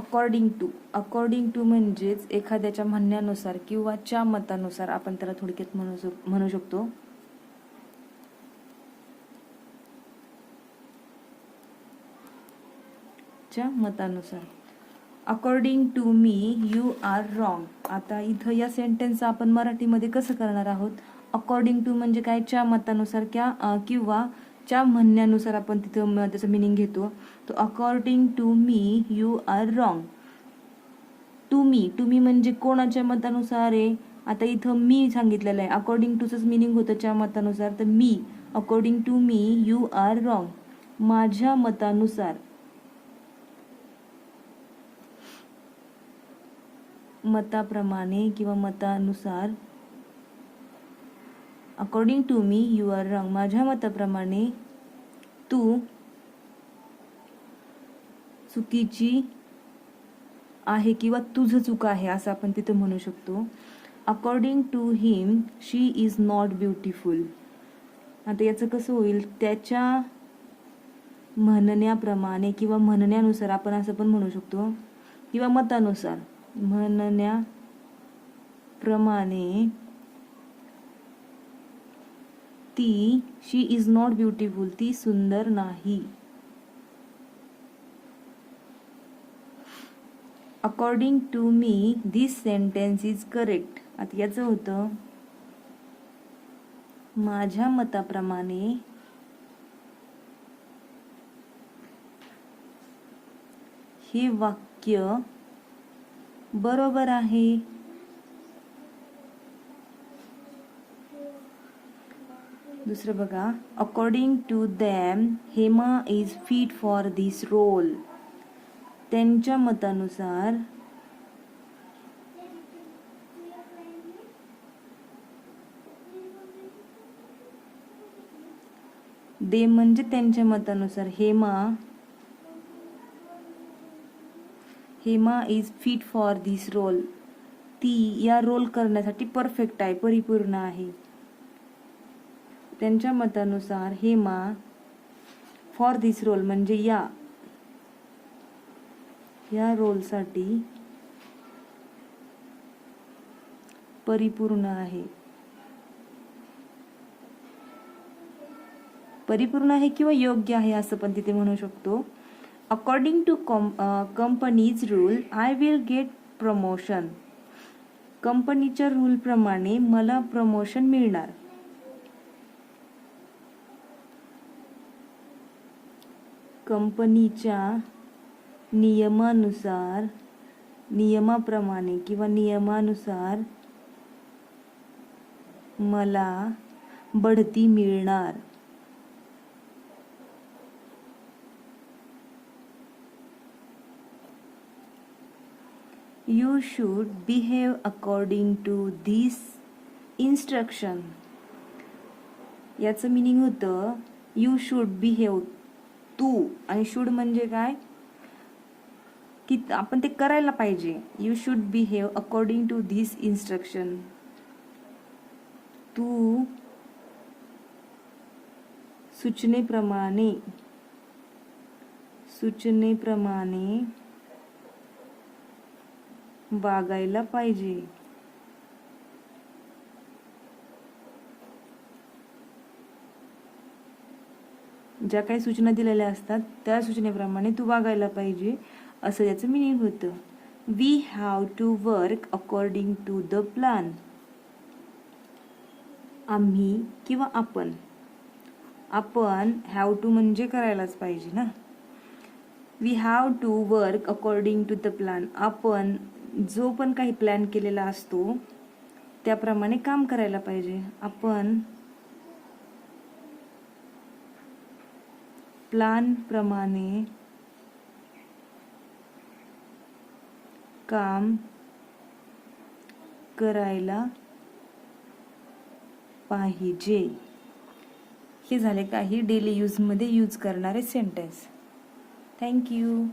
According to according to म्हणजेच एखाद्याच्या म्हणण्यानुसार किंवा च्या मतानुसार आपण त्याला थोडक्यात म्हणू म्हणू शकतो. च्या मतानुसार. According to me you are wrong आता इथं या सेंटेन्स आपण मराठीमध्ये कसं करणार आहोत? अकॉर्डिंग टू म्हणजे काय? च्या मतानुसार क्या किंवा च्या म्हणण्यानुसार आपण तिथं म- त्याचं मिनिंग घेतो. तो according to me you are wrong to me to me म्हणजे कोणाच्या मतानुसार आहे? आता इथं मी सांगितलेलं आहे. अकॉर्डिंग टूचंच मिनिंग होतं च्या मतानुसार तर मी according to me you are wrong माझ्या मतानुसार. मताप्रमाणे किंवा मतानुसार according to me you are wrong माझ्या मताप्रमाणे तू चुकीची आहे किंवा तुझं चूक आहे असं आपण तिथं म्हणू शकतो. According to him she is not beautiful आता याचं कसं होईल? त्याच्या म्हणण्याप्रमाणे किंवा म्हणण्यानुसार आपण असं पण म्हणू शकतो. किंवा मतानुसार. म्हणण्याप्रमाणे ती शी इज नॉट ब्युटिफुल ती सुंदर नाही. According to me this sentence is correct आता याचं होतं माझ्या मताप्रमाणे हे वाक्य बरोबर आहे. दुसरं बघा according to them Hema is fit for this role त्यांच्या मतानुसार दे म्हणजे त्यांच्या मतानुसार Hema Hema is fit for this role ती या रोल करण्यासाठी परफेक्ट आहे परिपूर्ण आहे. त्यांच्या मतानुसार हेमा फॉर दिस रोल म्हणजे या. या रोलसाठी परिपूर्ण आहे. परिपूर्ण आहे किंवा योग्य आहे असं पण तिथे म्हणू शकतो. According to company's rule I will get promotion कंपनीच्या रूलप्रमाणे मला प्रमोशन मिळणार. कंपनीच्या नियमानुसार नियमाप्रमाणे किंवा नियमानुसार मला बढती मिळणार. You should behave according to this instruction याचं मिनिंग होतं यू शूड बिहेव तू आणि शूड म्हणजे काय? की आपण ते करायला पाहिजे. You should behave according to this instruction तू सूचनेप्रमाणे सूचनेप्रमाणे वागायला पाहिजे. ज्या काही सूचना दिलेल्या असतात त्या सूचनेप्रमाणे तू वागायला पाहिजे असं याचं मिनिंग होतं. We have to work according to the plan आम्ही किंवा आपण. आपण हॅव टू म्हणजे करायलाच पाहिजे ना. We have to work according to the plan आपण जो पण काही प्लॅन केलेला असतो त्याप्रमाणे काम करायला पाहिजे. आपण प्लान प्रमाणे काम करायला पाहिजे. हे झाले काही डेली यूजमध्ये यूज करणारे सेंटेन्स थँक्यू